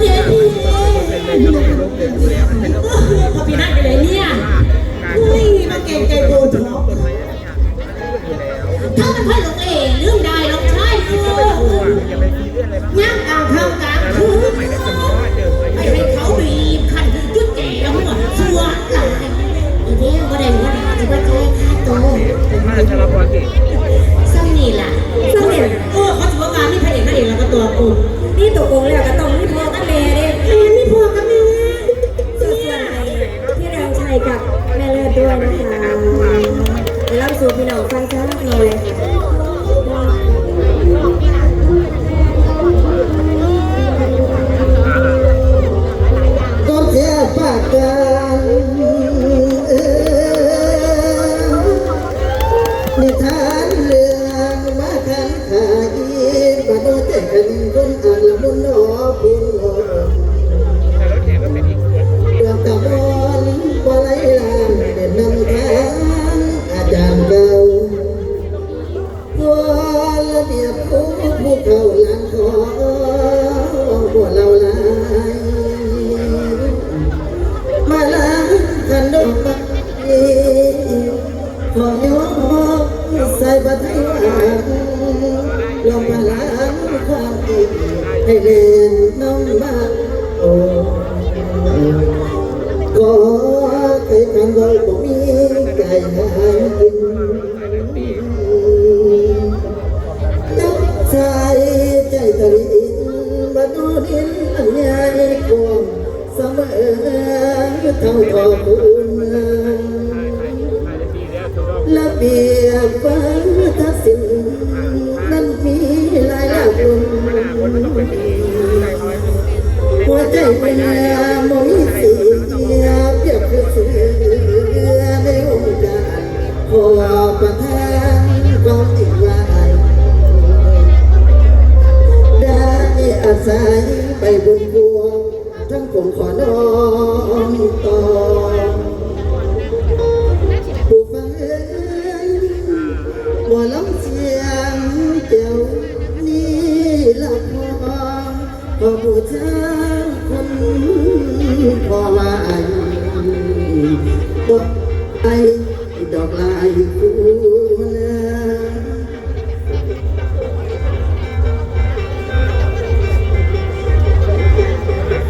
พี่นัทไปไหนเนี่ยเฮ้ยมันเก่งใจโดนช็ถ้ามันพ่หลงเอ๋เรื่องได้หลงใช่คือย่างกลางทางกลางคืนไปให้เขาบีบคันจุดแก่หัวชัวหลังอีเดียก็ได้หัวหน้าจะมาแก้ค่าตัวมาชะนี่มหละสมนี่เขาถือว่างานี่พระเอกพระเอกแล้วก็ตัวโกงนี่ตัวโกงแล้วก็ต้องนี่ ด้วยนะคะเดี๋ยวเราสู่พี่น้องฟังจ้าหน่อยค่ะก็แค่ปากกันอ่อนิทานเรื่องมาคันขายมาโดนแต่กันคนอ่านละมุนหอพุนหอ เบียบผู้ผู้เขาหลังขอบัวเราหลายมาล้างกันดอกไม้ขอยกใส่บัตรให้หวานลงมาล้างความดีให้เล่นน้องบ้านโอ้ขอใครกันเดนดินอันใหญ่กว้างเสมอเท่าทอบคุณแล้วถูกต้องระเบียบวัฒนศิลป์นั้นมีหลายหลางหัวใจเป็นดีใจน้อยหัวใจเป็น พอผู้ชายคนพอว่าไอ้บ่ไอดอกลายกูนะ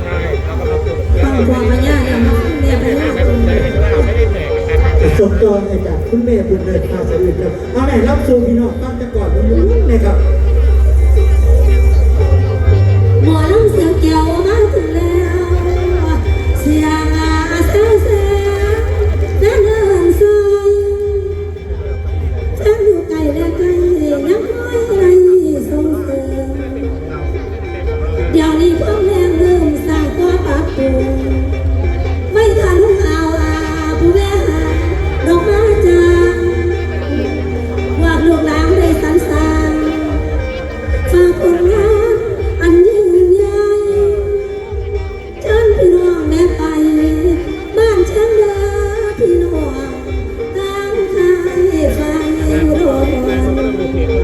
ใช่เราก็มาฝึกฟังความพญาเนี่ยมาแม่พญาไม่ต้องเลยเราไม่ได้เหนื่อยกับการสมกรให้กับคุณแม่บุญเลิศพาสะอื่นครับเอาไหนรับชมพี่น้องตั้งแต่ก่อนนู้นนะครับ ไม่ทันหาวาผู้ดอกมาจางวาดลูล้างได้สันสางฝากผลงอันยิ่งใหญ่เพี่น้องแม่ไป บ้านเชิเด้อพี่น้องทางไทยไฟอุ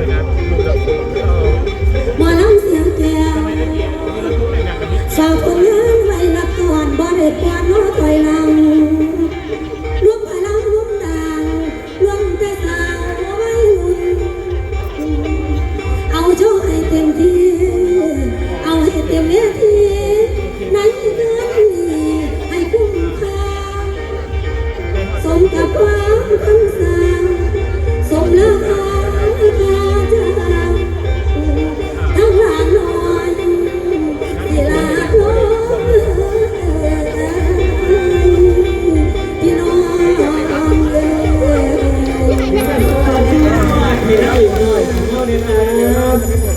กับว่